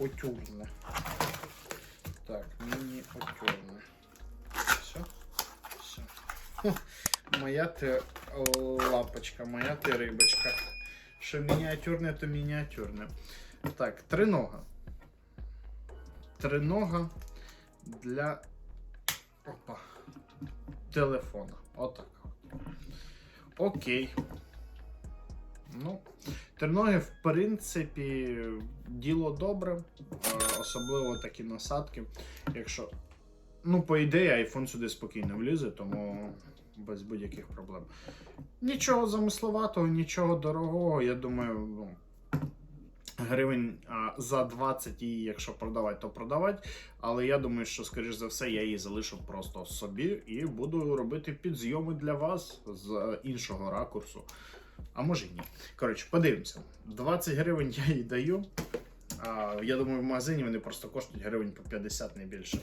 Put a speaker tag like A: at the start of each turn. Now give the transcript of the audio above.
A: міні-отюрне. Так, міні-отюрне. Все. Все. Хм, Моя ти лапочка, моя ти рибочка. Що мініатюрне, то мініатюрне. Так, тринога. Тринога для опа, телефона. Отак. Окей. Ну, Терноги, в принципі, діло добре, особливо такі насадки. Якщо, ну, по ідеї, iPhone сюди спокійно влізе, тому без будь-яких проблем. Нічого замисловатого, нічого дорогого. Я думаю, ну, гривень а, за 20 її, якщо продавати, то продавати. Але я думаю, що, скоріш за все, я її залишу просто собі і буду робити підзйоми для вас з іншого ракурсу. А може і ні. Коротше, подивимося. 20 гривень я їй даю. А, я думаю, в магазині вони просто коштують гривень по 50, не більше.